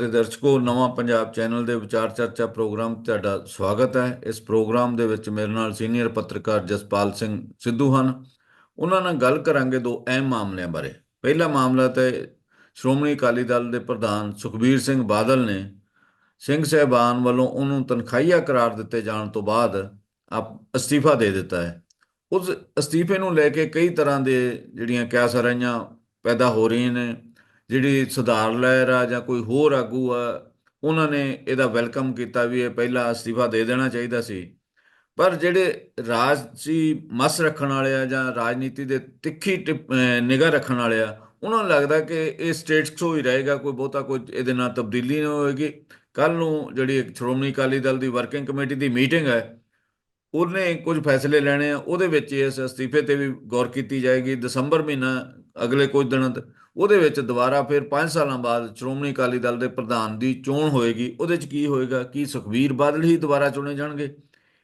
ਤੇ ਦਰਸ਼ਕੋ, ਨਵਾਂ ਪੰਜਾਬ ਚੈਨਲ ਦੇ ਵਿਚਾਰ ਚਰਚਾ ਪ੍ਰੋਗਰਾਮ ਤੁਹਾਡਾ ਸਵਾਗਤ ਹੈ। ਇਸ ਪ੍ਰੋਗਰਾਮ ਦੇ ਵਿੱਚ ਮੇਰੇ ਨਾਲ ਸੀਨੀਅਰ ਪੱਤਰਕਾਰ ਜਸਪਾਲ ਸਿੰਘ ਸਿੱਧੂ ਹਨ। ਉਹਨਾਂ ਨਾਲ ਗੱਲ ਕਰਾਂਗੇ ਦੋ ਅਹਿਮ ਮਾਮਲਿਆਂ ਬਾਰੇ। ਪਹਿਲਾ ਮਾਮਲਾ ਤੇ ਸ਼੍ਰੋਮਣੀ ਅਕਾਲੀ ਦਲ ਦੇ ਪ੍ਰਧਾਨ ਸੁਖਬੀਰ ਸਿੰਘ ਬਾਦਲ ਨੇ ਸਿੰਘ ਸਹਿਬਾਨ ਵੱਲੋਂ ਉਹਨੂੰ ਤਨਖਾਹੀਆ ਕਰਾਰ ਦਿੱਤੇ ਜਾਣ ਤੋਂ ਬਾਅਦ ਆਪ ਅਸਤੀਫਾ ਦੇ ਦਿੱਤਾ ਹੈ। ਉਸ ਅਸਤੀਫੇ ਨੂੰ ਲੈ ਕੇ ਕਈ ਤਰ੍ਹਾਂ ਦੇ ਜਿਹੜੀਆਂ ਕਿਆ ਸਰਾਈਆਂ ਪੈਦਾ ਹੋ ਰਹੀਆਂ ਨੇ। ਜਿਹੜੀ ਸੁਧਾਰ ਲਹਿਰ ਆ ਜਾਂ ਕੋਈ ਹੋਰ ਆਗੂ ਆ, ਉਹਨਾਂ ਨੇ ਇਹਦਾ ਵੈਲਕਮ ਕੀਤਾ ਵੀ ਇਹ ਪਹਿਲਾ ਅਸਤੀਫਾ ਦੇ ਦੇਣਾ ਚਾਹੀਦਾ ਸੀ। ਪਰ ਜਿਹੜੇ ਰਾਜਸੀ ਮਸ ਰੱਖਣ ਵਾਲੇ ਆ ਜਾਂ ਰਾਜਨੀਤੀ ਦੇ ਤਿੱਖੀ ਨਿਗਾਹ ਰੱਖਣ ਵਾਲੇ ਆ, ਉਹਨਾਂ ਨੂੰ ਲੱਗਦਾ ਕਿ ਇਹ ਸਟੇਟਸ ਕੋ ਹੀ ਰਹੇਗਾ, ਕੋਈ ਬਹੁਤਾ ਕੋਈ ਇਹਦੇ ਨਾਲ ਤਬਦੀਲੀ ਨਹੀਂ ਹੋਏਗੀ। ਕੱਲ ਨੂੰ ਜਿਹੜੀ ਇੱਕ ਸ਼੍ਰੋਮਣੀ ਅਕਾਲੀ ਦਲ ਦੀ ਵਰਕਿੰਗ ਕਮੇਟੀ ਦੀ ਮੀਟਿੰਗ ਹੈ, ਉਹਨੇ ਕੁਝ ਫੈਸਲੇ ਲੈਣੇ ਆ, ਉਹਦੇ ਵਿੱਚ ਇਸ ਅਸਤੀਫੇ ਤੇ ਵੀ ਗੌਰ ਕੀਤੀ ਜਾਏਗੀ। ਦਸੰਬਰ ਮਹੀਨਾ, ਅਗਲੇ ਕੁਝ ਦਿਨਾਂ ਤੱਕ ਉਹਦੇ ਵਿੱਚ ਦੁਬਾਰਾ ਫਿਰ 5 ਸਾਲਾਂ ਬਾਅਦ ਸ਼੍ਰੋਮਣੀ ਅਕਾਲੀ ਦਲ ਦੇ ਪ੍ਰਧਾਨ ਦੀ ਚੋਣ ਹੋਏਗੀ। ਉਹਦੇ 'ਚ ਕੀ ਹੋਏਗਾ ਕੀ ਸੁਖਬੀਰ ਬਾਦਲ ਹੀ ਦੁਬਾਰਾ ਚੁਣੇ ਜਾਣਗੇ।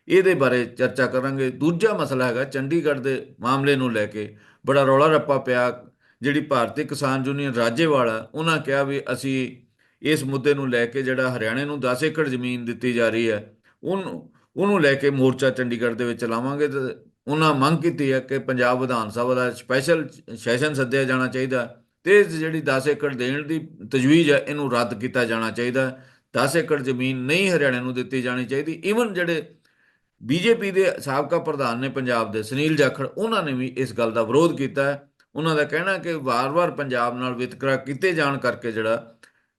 ਇਹਦੇ ਬਾਰੇ ਚਰਚਾ ਕਰਾਂਗੇ। ਦੂਜਾ ਮਸਲਾ ਹੈਗਾ ਚੰਡੀਗੜ੍ਹ ਦੇ ਮਾਮਲੇ ਨੂੰ ਲੈ ਕੇ। ਬੜਾ ਰੌਲਾ ਰੱਪਾ ਪਿਆ। ਜਿਹੜੀ ਭਾਰਤੀ ਕਿਸਾਨ ਯੂਨੀਅਨ ਰਾਜੇਵਾਲਾ ਉਹਨਾਂ ਕਿਹਾ ਵੀ ਅਸੀਂ ਇਸ ਮੁੱਦੇ ਨੂੰ ਲੈ ਕੇ ਜਿਹੜਾ ਹਰਿਆਣੇ ਨੂੰ 10 ਏਕੜ ਜ਼ਮੀਨ ਦਿੱਤੀ ਜਾ ਰਹੀ ਹੈ, ਉਹਨੂੰ ਉਹਨੂੰ ਲੈ ਕੇ ਮੋਰਚਾ ਚੰਡੀਗੜ੍ਹ ਦੇ ਵਿੱਚ ਲਾਵਾਂਗੇ ਤੇ ਉਹਨਾਂ ਮੰਗ ਕੀਤੀ ਹੈ ਕਿ ਪੰਜਾਬ ਵਿਧਾਨ ਸਭਾ ਦਾ ਸਪੈਸ਼ਲ ਸੈਸ਼ਨ ਸੱਦਿਆ ਜਾਣਾ ਚਾਹੀਦਾ। ਤੇ ਜਿਹੜੀ 10 ਏਕੜ ਦੇਣ ਦੀ ਤਜਵੀਜ਼ ਹੈ, ਇਹਨੂੰ ਰੱਦ ਕੀਤਾ ਜਾਣਾ ਚਾਹੀਦਾ 10 ਏਕੜ ਜ਼ਮੀਨ ਨਹੀਂ ਹਰਿਆਣਾ ਨੂੰ ਦਿੱਤੀ ਜਾਣੀ ਚਾਹੀਦੀ। ਈਵਨ ਜਿਹੜੇ ਬੀਜੇਪੀ ਦੇ ਸਾਬਕਾ ਪ੍ਰਧਾਨ ਨੇ ਪੰਜਾਬ ਦੇ ਸੁਨੀਲ ਜਾਖੜ, ਉਹਨਾਂ ਨੇ ਵੀ ਇਸ ਗੱਲ ਦਾ ਵਿਰੋਧ ਕੀਤਾ ਹੈ। ਉਹਨਾਂ ਦਾ ਕਹਿਣਾ ਕਿ ਵਾਰ-ਵਾਰ ਪੰਜਾਬ ਨਾਲ ਵਿਤਕਰਾ ਕੀਤੇ ਜਾਣ ਕਰਕੇ ਜਿਹੜਾ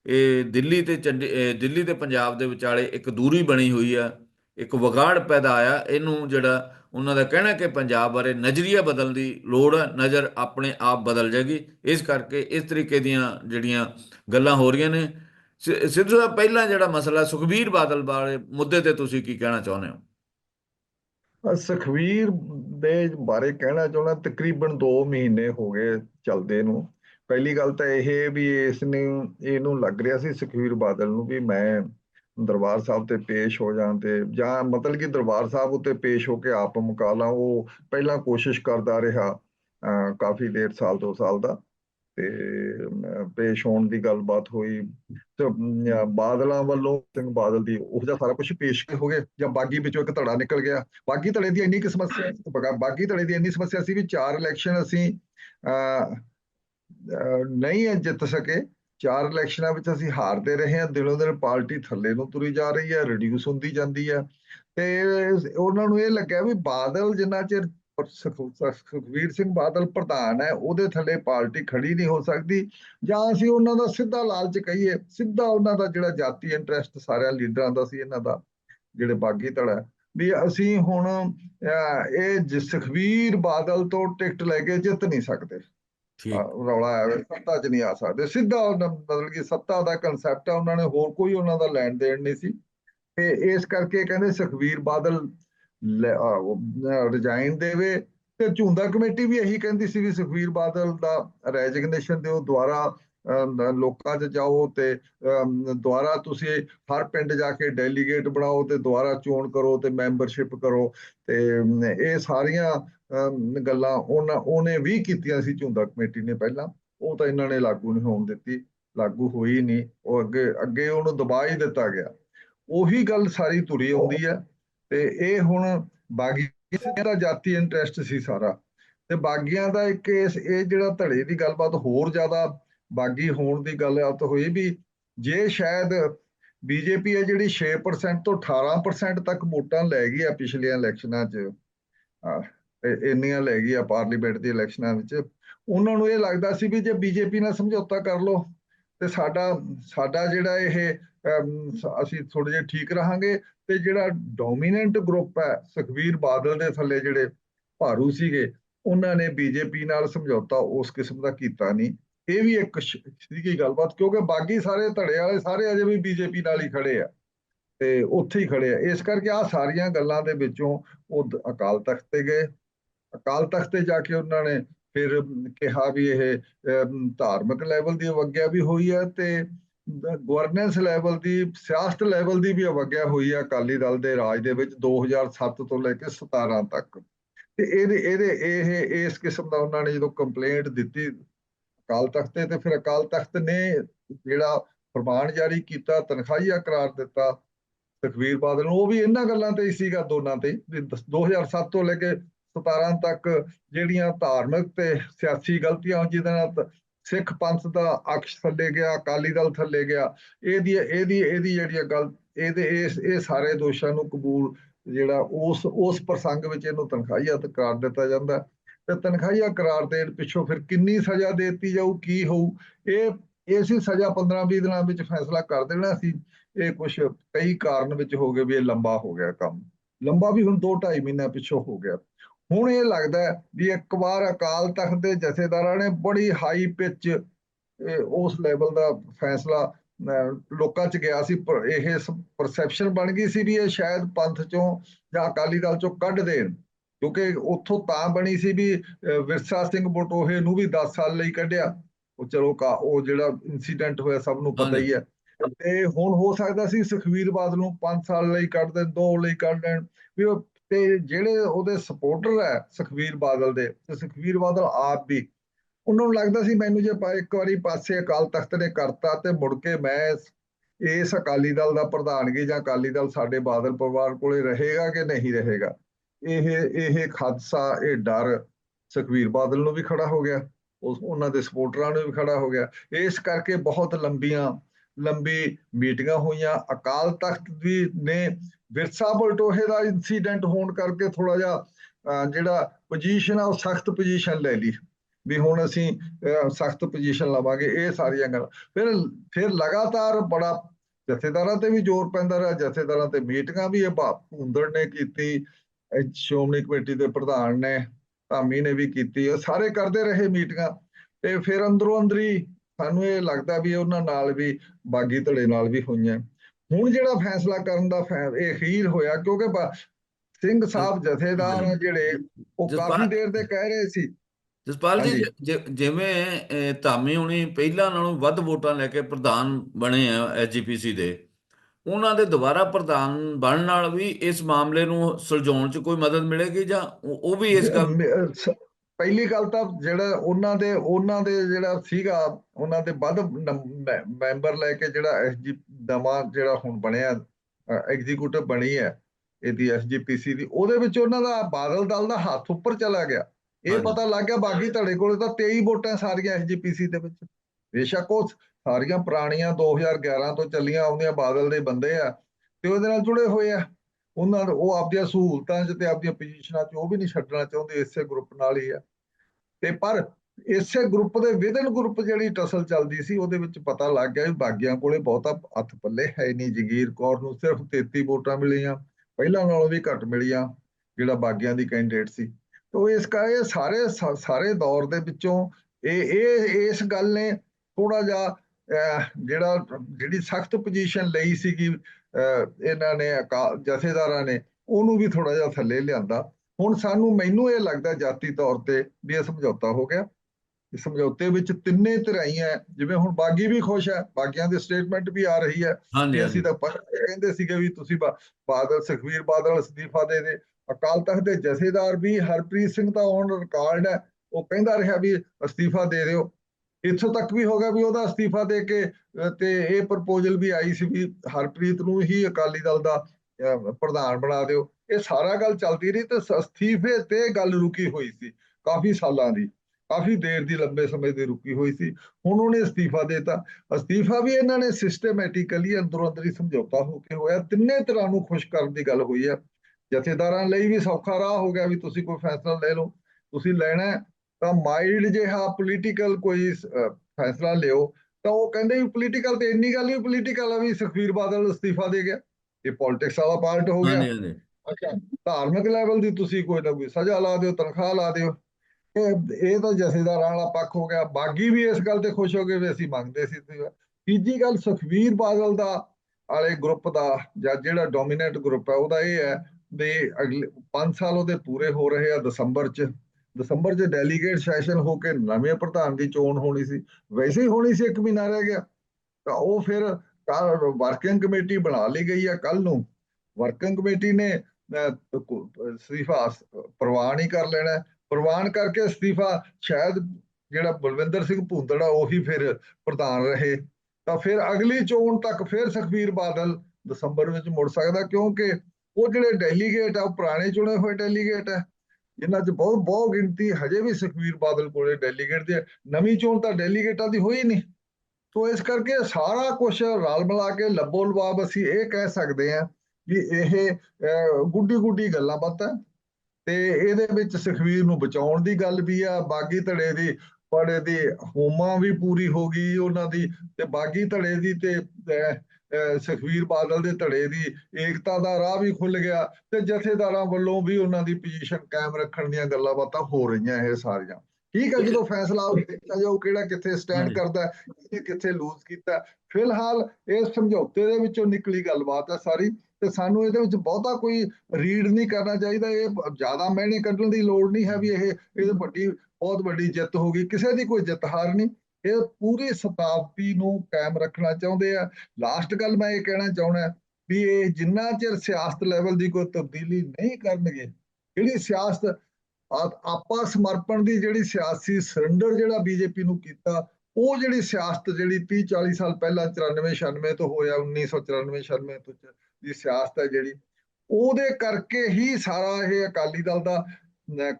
ਇਹ ਦਿੱਲੀ ਤੇ ਦਿੱਲੀ ਤੇ ਪੰਜਾਬ ਦੇ ਵਿਚਾਲੇ ਇੱਕ ਦੂਰੀ ਬਣੀ ਹੋਈ ਆ ਇੱਕ ਵਿਗਾੜ ਪੈਦਾ ਆਇਆ। ਇਹਨੂੰ ਜਿਹੜਾ ਉਹਨਾਂ ਦਾ ਕਹਿਣਾ ਕਿ ਪੰਜਾਬ ਬਾਰੇ ਨਜ਼ਰੀਆ ਬਦਲਣ ਦੀ ਲੋੜ ਹੈ, ਨਜ਼ਰ ਆਪਣੇ ਆਪ ਬਦਲ ਜਾਏਗੀ। ਇਸ ਕਰਕੇ ਇਸ ਤਰੀਕੇ ਦੀਆਂ ਜਿਹੜੀਆਂ ਗੱਲਾਂ ਹੋ ਰਹੀਆਂ ਨੇ ਸਿੱਧੂ ਦਾ ਪਹਿਲਾ ਜਿਹੜਾ ਮਸਲਾ, ਸੁਖਬੀਰ ਬਾਦਲ ਬਾਰੇ ਮੁੱਦੇ ਤੇ ਤੁਸੀਂ ਕੀ ਕਹਿਣਾ ਚਾਹੁੰਦੇ ਹੋ? ਸੁਖਬੀਰ ਦੇ ਬਾਰੇ ਕਹਿਣਾ ਚਾਹੁੰਦਾ, ਤਕਰੀਬਨ 2 ਮਹੀਨੇ ਹੋ ਗਏ ਚਲਦੇ ਨੂੰ। ਪਹਿਲੀ ਗੱਲ ਤਾਂ ਇਹ ਵੀ ਇਸ ਨੇ, ਇਹਨੂੰ ਲੱਗ ਰਿਹਾ ਸੀ ਸੁਖਬੀਰ ਬਾਦਲ ਨੂੰ ਵੀ ਮੈਂ ਦਰਬਾਰ ਸਾਹਿਬ ਤੇ ਪੇਸ਼ ਹੋ ਜਾਣ ਤੇ ਜਾਂ ਮਤਲਬ ਕਿ ਦਰਬਾਰ ਸਾਹਿਬ ਉੱਤੇ ਪੇਸ਼ ਹੋ ਕੇ ਆਪ ਮੁਕਾ ਉਹ ਪਹਿਲਾਂ ਕੋਸ਼ਿਸ਼ ਕਰਦਾ ਰਿਹਾ ਕਾਫੀ ਦੇਰ ਸਾਲ ਦੋ ਸਾਲ ਦਾ ਤੇ ਪੇਸ਼ ਹੋਣ ਦੀ ਗੱਲਬਾਤ ਹੋਈ ਤੇ ਬਾਦਲਾਂ ਵੱਲੋਂ ਸਿੰਘ ਬਾਦਲ ਦੀ ਉਹ ਜਿਹਾ ਸਾਰਾ ਕੁਝ ਪੇਸ਼ ਹੋ ਗਏ ਜਾਂ ਬਾਗੀ ਵਿੱਚੋਂ ਇੱਕ ਧੜਾ ਨਿਕਲ ਗਿਆ। ਬਾਗੀ ਧੜੇ ਦੀ ਇੰਨੀ ਕਿ ਸਮੱਸਿਆ ਬਾਗੀ ਧੜੇ ਦੀ ਇੰਨੀ ਸਮੱਸਿਆ ਸੀ ਵੀ ਚਾਰ ਇਲੈਕਸ਼ਨ ਅਸੀਂ ਨਹੀਂ ਜਿੱਤ ਸਕੇ। ਚਾਰ ਇਲੈਕਸ਼ਨਾਂ ਵਿੱਚ ਅਸੀਂ ਹਾਰਦੇ ਰਹੇ ਹਾਂ, ਦਿਨੋਂ ਦਿਨ ਪਾਰਟੀ ਥੱਲੇ ਨੂੰ ਤੁਰੀ ਜਾ ਰਹੀ ਹੈ ਰਿਡਿਊਸ ਹੁੰਦੀ ਜਾਂਦੀ ਹੈ। ਤੇ ਉਹਨਾਂ ਨੂੰ ਇਹ ਲੱਗਿਆ ਵੀ ਬਾਦਲ ਜਿੰਨਾ ਚਿਰ ਸੁਖਵੀਰ ਸਿੰਘ ਬਾਦਲ ਪ੍ਰਧਾਨ ਹੈ, ਉਹਦੇ ਥੱਲੇ ਪਾਰਟੀ ਖੜੀ ਨਹੀਂ ਹੋ ਸਕਦੀ। ਜਾਂ ਅਸੀਂ ਉਹਨਾਂ ਦਾ ਸਿੱਧਾ ਲਾਲਚ ਕਹੀਏ, ਸਿੱਧਾ ਉਹਨਾਂ ਦਾ ਜਿਹੜਾ ਜਾਤੀ ਇੰਟਰਸਟ ਸਾਰਿਆਂ ਲੀਡਰਾਂ ਦਾ ਸੀ, ਇਹਨਾਂ ਦਾ, ਜਿਹੜੇ ਬਾਗੀ ਧੜਾ ਵੀ ਅਸੀਂ ਹੁਣ ਇਹ ਸੁਖਵੀਰ ਬਾਦਲ ਤੋਂ ਟਿਕਟ ਲੈ ਕੇ ਜਿੱਤ ਨਹੀਂ ਸਕਦੇ। ਰੌਲਾ ਹੈ ਸੱਤਾ 'ਚ ਨਹੀਂ ਆ ਸਕਦੇ। ਸਿੱਧਾ ਉਹਨਾਂ ਮਤਲਬ ਕਿ ਸੱਤਾ ਦਾ ਕਨਸੈਪਟ ਹੈ ਉਹਨਾਂ ਨੇ ਹੋਰ ਕੋਈ ਉਹਨਾਂ ਦਾ ਲੈਣ ਦੇਣ ਨਹੀਂ ਸੀ। ਤੇ ਇਸ ਕਰਕੇ ਕਹਿੰਦੇ ਸੁਖਵੀਰ ਬਾਦਲ ਰਿਜ਼ਾਈਨ ਦੇਵੇ। ਤੇ ਝੁੰਦਾ ਕਮੇਟੀ ਵੀ ਇਹੀ ਕਹਿੰਦੀ ਸੀ ਵੀ ਸੁਖਵੀਰ ਬਾਦਲ ਦਾ ਰੈਜ਼ਿਗਨੇਸ਼ਨ ਦਿਓ ਦੁਆਰਾ ਲੋਕਾਂ 'ਚ ਜਾਓ ਤੇ ਦੁਆਰਾ ਤੁਸੀਂ ਹਰ ਪਿੰਡ ਜਾ ਕੇ ਡੈਲੀਗੇਟ ਬਣਾਓ ਤੇ ਦੁਆਰਾ ਚੋਣ ਕਰੋ ਤੇ ਮੈਂਬਰਸ਼ਿਪ ਕਰੋ। ਤੇ ਇਹ ਸਾਰੀਆਂ ਗੱਲਾਂ ਉਹਨਾਂ, ਉਹਨੇ ਵੀ ਕੀਤੀਆਂ ਸੀ ਝੁੰਦਾ ਕਮੇਟੀ ਨੇ ਪਹਿਲਾਂ। ਉਹ ਤਾਂ ਇਹਨਾਂ ਨੇ ਲਾਗੂ ਨਹੀਂ ਹੋਣ ਦਿੱਤੀ, ਲਾਗੂ ਹੋਈ ਨਹੀਂ। ਉਹ ਅੱਗੇ ਅੱਗੇ ਉਹਨੂੰ ਦਬਾ ਹੀ ਦਿੱਤਾ ਗਿਆ। ਉਹੀ ਗੱਲ ਸਾਰੀ ਤੁਰੀ ਆਉਂਦੀ ਹੈ। ਤੇ ਇਹ ਹੁਣ ਬਾਗੀ ਦਾ ਜਾਤੀ ਇੰਟਰਸਟ ਸੀ ਸਾਰਾ। ਤੇ ਬਾਗੀਆਂ ਦਾ ਇੱਕ ਇਸ, ਇਹ ਜਿਹੜਾ ਧੜੇ ਦੀ ਗੱਲਬਾਤ ਹੋਰ ਜ਼ਿਆਦਾ ਬਾਗੀ ਹੋਣ ਦੀ ਗੱਲ ਆਤ ਹੋਈ ਵੀ ਜੇ ਸ਼ਾਇਦ ਬੀਜੇਪੀ ਹੈ ਜਿਹੜੀ 6% ਤੋਂ 18% ਤੱਕ ਵੋਟਾਂ ਲੈ ਗਈ ਆ ਪਿਛਲੀਆਂ ਇਲੈਕਸ਼ਨਾਂ 'ਚ ਇੰਨੀਆਂ ਲੈ ਗਈ ਆ ਪਾਰਲੀਮੈਂਟ ਦੀ ਇਲੈਕਸ਼ਨਾਂ ਵਿੱਚ। ਉਹਨਾਂ ਨੂੰ ਇਹ ਲੱਗਦਾ ਸੀ ਵੀ ਜੇ ਬੀਜੇਪੀ ਨਾਲ ਸਮਝੌਤਾ ਕਰ ਲੋ ਤੇ ਸਾਡਾ ਸਾਡਾ ਜਿਹੜਾ ਇਹ ਅਸੀਂ ਥੋੜੇ ਜਿਹਾ ਠੀਕ ਰਹਾਂਗੇ ਤੇ ਜਿਹੜਾ ਡੋਮੀਨੈਂਟ ਗਰੁੱਪ ਹੈ ਸੁਖਵੀਰ ਬਾਦਲ ਦੇ ਥੱਲੇ ਜਿਹੜੇ ਭਾਰੂ ਸੀਗੇ, ਉਹਨਾਂ ਨੇ ਬੀਜੇਪੀ ਨਾਲ ਸਮਝੌਤਾ ਉਸ ਕਿਸਮ ਦਾ ਕੀਤਾ ਨਹੀਂ। ਇਹ ਵੀ ਇੱਕ ਸੀਗੀ ਗੱਲਬਾਤ, ਕਿਉਂਕਿ ਬਾਕੀ ਸਾਰੇ ਧੜੇ ਵਾਲੇ ਸਾਰੇ ਅਜੇ ਵੀ ਬੀਜੇਪੀ ਨਾਲ ਹੀ ਖੜੇ ਆ ਤੇ ਉੱਥੇ ਹੀ ਖੜੇ ਆ। ਇਸ ਕਰਕੇ ਆ ਸਾਰੀਆਂ ਗੱਲਾਂ ਦੇ ਵਿੱਚੋਂ ਉਹ ਅਕਾਲ ਤਖਤ ਤੇ ਗਏ। ਅਕਾਲ ਤਖਤ ਤੇ ਜਾ ਕੇ ਉਹਨਾਂ ਨੇ ਫਿਰ ਕਿਹਾ ਵੀ ਇਹ ਧਾਰਮਿਕ ਲੈਵਲ ਦੀ ਅਵਗਿਆ ਵੀ ਹੋਈ ਹੈ ਤੇ ਗਵਰਨੈਂਸ ਲੈਵਲ ਦੀ, ਸਿਆਸਤ ਲੈਵਲ ਦੀ ਵੀ ਅਵਗਿਆ ਹੋਈ ਹੈ ਅਕਾਲੀ ਦਲ ਦੇ ਰਾਜ ਦੇ ਵਿੱਚ 2007 ਤੋਂ ਲੈ ਕੇ 17 ਤੱਕ। ਤੇ ਇਹਦੇ ਇਹਦੇ, ਇਹ, ਇਸ ਕਿਸਮ ਦਾ ਉਹਨਾਂ ਨੇ ਜਦੋਂ ਕੰਪਲੇਂਟ ਦਿੱਤੀ ਅਕਾਲ ਤਖਤ ਤੇ ਫਿਰ ਅਕਾਲ ਤਖਤ ਨੇ ਜਿਹੜਾ ਫਰਮਾਨ ਜਾਰੀ ਕੀਤਾ ਤਨਖਾਹੀਆ ਕਰਾਰ ਦਿੱਤਾ ਸੁਖਬੀਰ ਬਾਦਲ ਨੂੰ, ਉਹ ਵੀ ਇਹਨਾਂ ਗੱਲਾਂ ਤੇ ਹੀ ਸੀਗਾ ਦੋਨਾਂ ਤੇ ਵੀ ਦਸ- 2007 ਤੋਂ ਲੈ ਕੇ 17 ਤੱਕ ਜਿਹੜੀਆਂ ਧਾਰਮਿਕ ਤੇ ਸਿਆਸੀ ਗਲਤੀਆਂ ਜਿਹਦੇ ਨਾਲ ਸਿੱਖ ਪੰਥ ਦਾ ਅਕਸ਼ ਥੱਲੇ ਗਿਆ, ਅਕਾਲੀ ਦਲ ਥੱਲੇ ਗਿਆ, ਇਹਦੀ ਇਹਦੀ ਇਹਦੀ ਜਿਹੜੀ ਗੱਲ, ਇਹਦੇ, ਇਸ, ਇਹ ਸਾਰੇ ਦੋਸ਼ਾਂ ਨੂੰ ਕਬੂਲ ਜਿਹੜਾ ਉਸ ਉਸ ਪ੍ਰਸੰਗ ਵਿੱਚ ਇਹਨੂੰ ਤਨਖਾਹੀਆ ਕਰਾਰ ਦਿੱਤਾ ਜਾਂਦਾ ਤੇ ਤਨਖਾਹੀਆ ਕਰਾਰ ਦੇਣ ਪਿੱਛੋਂ ਫਿਰ ਕਿੰਨੀ ਸਜ਼ਾ ਦੇ ਦਿੱਤੀ ਜਾਊ, ਕੀ ਹੋਊ, ਇਹ ਇਹ ਸੀ ਸਜ਼ਾ 15-20 ਦਿਨਾਂ ਵਿੱਚ ਫੈਸਲਾ ਕਰ ਦੇਣਾ ਸੀ। ਇਹ ਕੁਝ ਕਈ ਕਾਰਨ ਵਿੱਚ ਹੋ ਗਏ ਵੀ ਇਹ ਲੰਬਾ ਹੋ ਗਿਆ ਕੰਮ। ਲੰਬਾ ਵੀ ਹੁਣ 2-2.5 ਮਹੀਨਿਆਂ ਪਿੱਛੋਂ ਹੋ ਗਿਆ। ਹੁਣ ਇਹ ਲੱਗਦਾ ਵੀ ਇੱਕ ਵਾਰ ਅਕਾਲ ਤਖਤ ਦੇ ਜਥੇਦਾਰਾਂ ਨੇ ਬੜੀ ਹਾਈ ਪਿਚ ਉਸ ਲੈਵਲ ਦਾ ਫੈਸਲਾ ਲੋਕਾਂ 'ਚ ਗਿਆ ਸੀ ਪਰ ਇਹ ਪਰਸੈਪਸ਼ਨ ਬਣ ਗਈ ਸੀ ਵੀ ਇਹ ਸ਼ਾਇਦ ਪੰਥ ਚੋਂ ਜਾਂ ਅਕਾਲੀ ਦਲ ਚੋਂ ਕੱਢ ਦੇਣ। ਕਿਉਂਕਿ ਉੱਥੋਂ ਤਾਂ ਬਣੀ ਸੀ ਵੀ ਵਿਰਸਾ ਸਿੰਘ ਬਟੋਹੇ ਨੂੰ ਵੀ 10 ਸਾਲ ਲਈ ਕੱਢਿਆ। ਉਹ ਚਲੋ ਕਾ ਉਹ ਜਿਹੜਾ ਇਨਸੀਡੈਂਟ ਹੋਇਆ ਸਭ ਨੂੰ ਪਤਾ ਹੀ ਹੈ। ਤੇ ਹੁਣ ਹੋ ਸਕਦਾ ਸੀ ਸੁਖਵੀਰ ਬਾਦਲ ਨੂੰ 5 ਸਾਲ ਲਈ ਕੱਢ ਦੇਣ 2 ਲਈ ਕੱਢ ਦੇਣ ਵੀ ਉਹ ਤੇ ਜਿਹੜੇ ਉਹਦੇ ਸਪੋਰਟਰ ਹੈ ਸੁਖਵੀਰ ਬਾਦਲ ਦੇ, ਤੇ ਸੁਖਵੀਰ ਬਾਦਲ ਆਪ ਵੀ, ਉਹਨਾਂ ਨੂੰ ਲੱਗਦਾ ਸੀ ਮੈਨੂੰ ਜੇ ਇੱਕ ਵਾਰੀ ਪਾਸੇ ਅਕਾਲ ਤਖਤ ਨੇ ਕਰਤਾ ਤੇ ਮੁੜ ਕੇ ਮੈਂ ਇਸ- ਇਸ ਅਕਾਲੀ ਦਲ ਦਾ ਪ੍ਰਧਾਨਗੀ ਜਾਂ ਅਕਾਲੀ ਦਲ ਸਾਡੇ ਬਾਦਲ ਪਰਿਵਾਰ ਕੋਲੇ ਰਹੇਗਾ ਕਿ ਨਹੀਂ ਰਹੇਗਾ? ਇਹ ਇਹ ਖਾਦਸਾ, ਇਹ ਡਰ ਸੁਖਵੀਰ ਬਾਦਲ ਨੂੰ ਵੀ ਖੜਾ ਹੋ ਗਿਆ, ਉਸ, ਉਹਨਾਂ ਦੇ ਸਪੋਰਟਰਾਂ ਨੂੰ ਵੀ ਖੜਾ ਹੋ ਗਿਆ। ਇਸ ਕਰਕੇ ਬਹੁਤ ਲੰਬੀਆਂ ਲੰਬੀ ਮੀਟਿੰਗਾਂ ਹੋਈਆਂ। ਅਕਾਲ ਤਖਤ ਵੀ ਨੇ ਵਿਰਸਾ ਬਲਟੋਹੇ ਦਾ ਇਨਸੀਡੈਂਟ ਹੋਣ ਕਰਕੇ ਥੋੜਾ ਜਿਹਾ ਜਿਹੜਾ ਪੋਜੀਸ਼ਨ ਆ ਉਹ ਸਖਤ ਪੋਜੀਸ਼ਨ ਲੈ ਲਈ ਵੀ ਹੁਣ ਅਸੀਂ ਸਖਤ ਪੋਜੀਸ਼ਨ ਲਵਾਂਗੇ, ਇਹ ਸਾਰੀਆਂ ਗੱਲਾਂ। ਫਿਰ ਫਿਰ ਲਗਾਤਾਰ ਬੜਾ ਜਥੇਦਾਰਾਂ ਤੇ ਵੀ ਜ਼ੋਰ ਪੈਂਦਾ ਰਿਹਾ। ਜਥੇਦਾਰਾਂ ਤੇ ਮੀਟਿੰਗਾਂ ਵੀ ਇਹ ਭਾ- ਨੇ ਕੀਤੀ। ਸ਼੍ਰੋਮਣੀ ਕਮੇਟੀ ਦੇ ਪ੍ਰਧਾਨ ਨੇ, ਧਾਮੀ ਨੇ ਵੀ ਕੀਤੀ। ਉਹ ਸਾਰੇ ਕਰਦੇ ਰਹੇ ਮੀਟਿੰਗਾਂ। ਤੇ ਫਿਰ ਅੰਦਰੋਂ ਅੰਦਰੀ ਸਾਨੂੰ ਇਹ ਲੱਗਦਾ ਵੀ ਉਹਨਾਂ ਨਾਲ ਵੀ ਬਾਗੀ ਧੜੇ ਨਾਲ ਵੀ ਹੋਈਆਂ। ਹੁਣ ਜਿਹੜਾ ਫੈਸਲਾ ਕਰਨ ਦਾ ਇਹ ਅਖੀਰ ਹੋਇਆ ਕਿਉਂਕਿ ਸਿੰਘ ਸਾਹਿਬ ਜਥੇਦਾਰ ਜਿਹੜੇ ਉਹ ਕਾਫੀ ਦੇਰ ਦੇ ਕਹਿ ਰਹੇ ਸੀ। ਜਸਪਾਲ ਜੀ ਜਿਵੇਂ ਧਾਮੀ ਹੁਣੀ ਪਹਿਲਾਂ ਨਾਲੋਂ ਵੱਧ ਵੋਟਾਂ ਲੈ ਕੇ ਪ੍ਰਧਾਨ ਬਣੇ ਆ ਐਸਜੀਪੀਸੀ ਦੇ ਉਹਨਾਂ ਦੇ ਦੁਬਾਰਾ ਪ੍ਰਧਾਨ ਬਣਨ ਨਾਲ ਵੀ ਇਸ ਮਾਮਲੇ ਨੂੰ ਸੁਲਝਾਉਣ 'ਚ ਕੋਈ ਮਦਦ ਮਿਲੇਗੀ ਜਾਂ ਉਹ ਵੀ ਇਸ ਗੱਲ ਪਹਿਲੀ ਗੱਲ ਤਾਂ ਜਿਹੜਾ ਉਹਨਾਂ ਦੇ ਉਹਨਾਂ ਦੇ ਜਿਹੜਾ ਸੀਗਾ ਉਹਨਾਂ ਦੇ ਵੱਧ ਮੈਂਬਰ ਲੈ ਕੇ ਜਿਹੜਾ ਐਸਜੀ ਨਵਾਂ ਜਿਹੜਾ ਹੁਣ ਬਣਿਆ ਐਗਜ਼ੀਕਿਊਟਿਵ ਬਣੀ ਹੈ ਇਹਦੀ ਐਸਜੀਪੀਸੀ ਦੀ ਉਹਦੇ ਵਿੱਚ ਉਹਨਾਂ ਦਾ ਬਾਦਲ ਦਲ ਦਾ ਹੱਥ ਉੱਪਰ ਚਲਾ ਗਿਆ। ਇਹ। ਪਤਾ ਲੱਗ ਗਿਆ ਬਾਗੀ ਧੜੇ ਕੋਲੇ ਤਾਂ 23 ਵੋਟਾਂ ਸਾਰੀਆਂ ਐਸਜੀਪੀਸੀ ਦੇ ਵਿੱਚ। ਬੇਸ਼ੱਕ ਉਹ ਸਾਰੀਆਂ ਪੁਰਾਣੀਆਂ 2011 ਤੋਂ ਚੱਲੀਆਂ ਆਉਂਦੀਆਂ ਬਾਦਲ ਦੇ ਬੰਦੇ ਆ ਤੇ ਉਹਦੇ ਨਾਲ ਜੁੜੇ ਹੋਏ ਆ। ਉਹਨਾਂ ਉਹ ਆਪਦੀਆਂ ਸਹੂਲਤਾਂ 'ਚ ਤੇ ਆਪਦੀਆਂ ਪੋਜੀਸ਼ਨਾਂ 'ਚ ਉਹ ਵੀ ਨਹੀਂ ਛੱਡਣਾ ਚਾਹੁੰਦੇ ਇਸੇ ਗਰੁੱਪ ਨਾਲ ਹੀ ਆ। ਤੇ ਪਰ ਇਸੇ ਗਰੁੱਪ ਦੇ ਵਿਦਨ ਗਰੁੱਪ ਜਿਹੜੀ ਟਸਲ ਚੱਲਦੀ ਸੀ ਉਹਦੇ ਵਿੱਚ ਪਤਾ ਲੱਗ ਗਿਆ ਵੀ ਬਾਗੀਆਂ ਕੋਲੇ ਬਹੁਤਾ ਹੱਥ ਪੱਲੇ ਹੈ ਨਹੀਂ। ਜਗੀਰ ਕੌਰ ਨੂੰ ਸਿਰਫ 33 ਵੋਟਾਂ ਮਿਲੀਆਂ ਪਹਿਲਾਂ ਨਾਲੋਂ ਵੀ ਘੱਟ ਮਿਲੀਆਂ ਜਿਹੜਾ ਬਾਗੀਆਂ ਦੀ ਕੈਂਡੀਡੇਟ ਸੀ। ਤੋ ਇਸ ਕਾ ਇਹ ਸਾਰੇ ਸਾਰੇ ਦੌਰ ਦੇ ਵਿੱਚੋਂ ਇਹ ਇਹ ਇਸ ਗੱਲ ਨੇ ਥੋੜਾ ਜਿਹਾ ਅਹ, ਜਿਹੜਾ ਜਿਹੜੀ ਸਖਤ ਪੋਜੀਸ਼ਨ ਲਈ ਸੀਗੀ ਅਹ, ਇਹਨਾਂ ਨੇ ਅਕਾ- ਜਥੇਦਾਰਾਂ ਨੇ ਉਹਨੂੰ ਵੀ ਥੋੜਾ ਜਿਹਾ ਥੱਲੇ ਲਿਆਂਦਾ। ਹੁਣ ਸਾਨੂੰ ਮੈਨੂੰ ਇਹ ਲੱਗਦਾ ਜਾਤੀ ਤੌਰ ਤੇ ਵੀ ਇਹ ਸਮਝੌਤਾ ਹੋ ਗਿਆ। ਇਸ ਸਮਝੌਤੇ ਵਿੱਚ ਤਿੰਨੇ ਧਿਰਾਈਆਂ। ਜਿਵੇਂ ਹੁਣ ਬਾਗੀ ਵੀ ਖੁਸ਼ ਹੈ ਬਾਗੀਆਂ ਦੀ ਸਟੇਟਮੈਂਟ ਵੀ ਆ ਰਹੀ ਹੈ ਅਸੀਂ ਤਾਂ ਕਹਿੰਦੇ ਸੀਗੇ ਵੀ ਤੁਸੀਂ ਬਾਦਲ ਸੁਖਵੀਰ ਬਾਦਲ ਅਸਤੀਫਾ ਦੇ ਦੇ। ਅਕਾਲ ਤਖਤ ਦੇ ਜਥੇਦਾਰ ਵੀ ਹਰਪ੍ਰੀਤ ਸਿੰਘ ਦਾ ਔਨ ਰਿਕਾਰਡ ਹੈ ਉਹ ਕਹਿੰਦਾ ਰਿਹਾ ਵੀ ਅਸਤੀਫਾ ਦੇ ਦਿਓ। ਇੱਥੋਂ ਤੱਕ ਵੀ ਹੋ ਗਿਆ ਵੀ ਉਹਦਾ ਅਸਤੀਫਾ ਦੇ ਕੇ ਤੇ ਇਹ ਪ੍ਰਪੋਜ਼ਲ ਵੀ ਆਈ ਸੀ ਵੀ ਹਰਪ੍ਰੀਤ ਨੂੰ ਹੀ ਅਕਾਲੀ ਦਲ ਦਾ ਪ੍ਰਧਾਨ ਬਣਾ ਦਿਓ। ਇਹ ਸਾਰਾ ਗੱਲ ਚੱਲਦੀ ਰਹੀ ਤੇ ਅਸਤੀਫੇ ਤੇ ਗੱਲ ਰੁਕੀ ਹੋਈ ਸੀ, ਕਾਫੀ ਸਾਲਾਂ ਦੀ, ਕਾਫੀ ਦੇਰ ਦੀ, ਲੰਬੇ ਸਮੇਂ ਦੀ ਰੁਕੀ ਹੋਈ ਸੀ, ਹੁਣ ਉਹਨੇ ਅਸਤੀਫਾ ਦੇਤਾ। ਅਸਤੀਫਾ ਵੀ ਇਹਨਾਂ ਨੇ ਸਿਸਟਮੈਟਿਕਲੀ ਅੰਦਰੋਂ ਅੰਦਰ ਸਮਝੌਤਾ ਹੋ ਕੇ ਹੋਇਆ, ਤਿੰਨੇ ਤਰ੍ਹਾਂ ਨੂੰ ਖੁਸ਼ ਕਰਨ ਦੀ ਗੱਲ ਹੋਈ ਹੈ। ਜਥੇਦਾਰਾਂ ਲਈ ਵੀ ਸੌਖਾ ਰਾਹ ਹੋ ਗਿਆ ਵੀ ਤੁਸੀਂ ਕੋਈ ਫੈਸਲਾ ਲੈ ਲਓ, ਤੁਸੀਂ ਲੈਣਾ ਤਾਂ ਮਾਈਲਡ ਜਿਹਾ ਪੋਲੀਟੀਕਲ ਕੋਈ ਫੈਸਲਾ ਲਿਓ, ਤਾਂ ਉਹ ਕਹਿੰਦੇ ਵੀ ਪੋਲੀਟੀਕਲ ਤੇ ਇੰਨੀ ਗੱਲ ਨਹੀਂ ਪੋਲੀਟੀਕਲ ਆ ਵੀ ਸੁਖਬੀਰ ਬਾਦਲ ਅਸਤੀਫਾ ਦੇ ਗਿਆ, ਇਹ ਪੋਲਿਟਿਕਸ ਵਾਲਾ ਪਾਰਟ ਹੋ ਗਿਆ। ਅੱਛਾ। ਧਾਰਮਿਕ ਲੈਵਲ ਦੀ ਤੁਸੀਂ ਕੋਈ ਨਾ ਕੋਈ ਸਜ਼ਾ ਲਾ ਦਿਓ, ਤਨਖਾਹ ਲਾ ਦਿਓ। ਇਹ ਇਹ ਤਾਂ ਜਥੇਦਾਰਾਂ ਵਾਲਾ ਪੱਖ ਹੋ ਗਿਆ। ਬਾਗੀ ਵੀ ਇਸ ਗੱਲ ਤੇ ਖੁਸ਼ ਹੋ ਗਏ ਵੀ ਅਸੀਂ ਮੰਗਦੇ ਸੀ ਤੀਜੀ ਗੱਲ ਸੁਖਵੀਰ ਬਾਦਲ ਦਾ ਵਾਲੇ ਗਰੁੱਪ ਦਾ ਜਾਂ ਜਿਹੜਾ ਡੋਮੀਨੈਂਟ ਗਰੁੱਪ ਹੈ, ਉਹਦਾ ਇਹ ਹੈ ਵੀ ਅਗਲੇ 5 ਸਾਲ ਉਹਦੇ ਪੂਰੇ ਹੋ ਰਹੇ ਆ ਦਸੰਬਰ 'ਚ। ਦਸੰਬਰ 'ਚ ਡੈਲੀਗੇਟ ਸੈਸ਼ਨ ਹੋ ਕੇ ਨਵੇਂ ਪ੍ਰਧਾਨ ਦੀ ਚੋਣ ਹੋਣੀ ਸੀ। ਵੈਸੇ ਹੀ ਹੋਣੀ ਸੀ, ਇੱਕ ਮਹੀਨਾ ਰਹਿ ਗਿਆ। ਤਾਂ ਉਹ ਫਿਰ ਵਰਕਿੰਗ ਕਮੇਟੀ ਬਣਾ ਲਈ ਗਈ ਆ ਕੱਲ ਨੂੰ। ਵਰਕਿੰਗ ਕਮੇਟੀ ਨੇ ਅਸਤੀਫਾ ਪ੍ਰਵਾਨ ਹੀ ਕਰ ਲੈਣਾ ਪ੍ਰਵਾਨ ਕਰਕੇ ਅਸਤੀਫਾ ਸ਼ਾਇਦ ਜਿਹੜਾ ਬਲਵਿੰਦਰ ਸਿੰਘ ਭੂੰਦੜਾ ਉਹੀ ਫਿਰ ਪ੍ਰਧਾਨ ਰਹੇ। ਤਾਂ ਫਿਰ ਅਗਲੀ ਚੋਣ ਤੱਕ ਫਿਰ ਸੁਖਬੀਰ ਬਾਦਲ ਦਸੰਬਰ ਵਿੱਚ ਮੁੜ ਸਕਦਾ ਕਿਉਂਕਿ ਉਹ ਜਿਹੜੇ ਡੈਲੀਗੇਟ ਆ, ਉਹ ਪੁਰਾਣੇ ਚੁਣੇ ਹੋਏ ਡੈਲੀਗੇਟ ਆ। ਇਹਨਾਂ 'ਚ ਬਹੁਤ ਬਹੁਤ ਗਿਣਤੀ ਹਜੇ ਵੀ ਸੁਖਬੀਰ ਬਾਦਲ ਕੋਲੇ ਡੈਲੀਗੇਟ ਦੀ ਨਵੀਂ ਚੋਣ ਤਾਂ ਡੈਲੀਗੇਟਾਂ ਦੀ ਹੋਈ ਨਹੀਂ। ਤੋ ਇਸ ਕਰਕੇ ਸਾਰਾ ਕੁਝ ਰਲ ਮਿਲਾ ਕੇ ਲੱਭੋ ਲਵਾਬ ਅਸੀਂ ਇਹ ਕਹਿ ਸਕਦੇ ਹਾਂ ਵੀ ਇਹ ਗੁੱਡੀ ਗੁੱਡੀ ਗੱਲਾਂ ਬਾਤਾਂ ਤੇ ਇਹਦੇ ਵਿੱਚ ਸੁਖਵੀਰ ਨੂੰ ਬਚਾਉਣ ਦੀ ਗੱਲ ਵੀ ਆ ਬਾਗੀ ਧੜੇ ਦੀ ਪੜੇ ਦੀ ਹੋਮਾ ਵੀ ਪੂਰੀ ਹੋ ਗਈ ਉਹਨਾਂ ਦੀ ਤੇ ਬਾਗੀ ਧੜੇ ਦੀ ਤੇ ਸੁਖਬੀਰ ਬਾਦਲ ਦੇ ਧੜੇ ਦੀ ਏਕਤਾ ਦਾ ਰਾਹ ਵੀ ਖੁੱਲ ਗਿਆ ਤੇ ਜਥੇਦਾਰਾਂ ਵੱਲੋਂ ਵੀ ਉਹਨਾਂ ਦੀ ਪੋਜੀਸ਼ਨ ਕਾਇਮ ਰੱਖਣ ਦੀਆਂ ਗੱਲਾਂ ਬਾਤਾਂ ਹੋ ਰਹੀਆਂ ਇਹ ਸਾਰੀਆਂ ਠੀਕ ਹੈ ਜਦੋਂ ਫੈਸਲਾ ਦੇਖਿਆ ਜਾਊ ਕਿਹੜਾ ਕਿੱਥੇ ਸਟੈਂਡ। ਕਰਦਾ ਕਿਹਨੇ ਕਿੱਥੇ ਲੂਜ਼ ਕੀਤਾ। ਫਿਲਹਾਲ ਇਸ ਸਮਝੌਤੇ ਦੇ ਵਿੱਚੋਂ ਨਿਕਲੀ ਗੱਲਬਾਤ ਹੈ ਸਾਰੀ ਤੇ ਸਾਨੂੰ ਇਹਦੇ ਵਿੱਚ ਬਹੁਤਾ ਕੋਈ ਰੀਡ ਨਹੀਂ ਕਰਨਾ ਚਾਹੀਦਾ। ਇਹ ਜ਼ਿਆਦਾ ਮਹਿਣੇ ਕੱਢਣ ਦੀ ਲੋੜ ਨਹੀਂ ਹੈ ਵੀ ਇਹ ਇਹ ਵੱਡੀ, ਬਹੁਤ ਵੱਡੀ ਜਿੱਤ ਹੋ ਗਈ। ਕਿਸੇ ਦੀ ਕੋਈ ਜਿੱਤ ਹਾਰ ਨਹੀਂ। ਇਹ ਪੂਰੀ ਸ਼ਤਾਬਦੀ ਨੂੰ ਕਾਇਮ ਰੱਖਣਾ ਚਾਹੁੰਦੇ ਆ। ਲਾਸਟ ਗੱਲ ਮੈਂ ਇਹ ਕਹਿਣਾ ਚਾਹੁੰਦਾ ਵੀ ਇਹ ਜਿੰਨਾ ਚਿਰ ਸਿਆਸਤ ਲੈਵਲ ਦੀ ਕੋਈ ਤਬਦੀਲੀ ਨਹੀਂ ਕਰਨਗੇ, ਜਿਹੜੀ ਸਿਆਸਤ, ਆ- ਆਪਾ ਸਮਰਪਣ ਦੀ ਜਿਹੜੀ ਸਿਆਸੀ ਸਰੈਂਡਰ ਜਿਹੜਾ ਬੀਜੇਪੀ ਨੂੰ ਕੀਤਾ, ਉਹ ਜਿਹੜੀ ਸਿਆਸਤ ਜਿਹੜੀ 30 40 ਸਾਲ ਪਹਿਲਾਂ 94 96 ਤੋਂ ਹੋਇਆ 1994 96 ਤੋਂ ਦੀ ਸਿਆਸਤ ਹੈ ਜਿਹੜੀ ਉਹਦੇ ਕਰਕੇ ਹੀ ਸਾਰਾ ਇਹ ਅਕਾਲੀ ਦਲ ਦਾ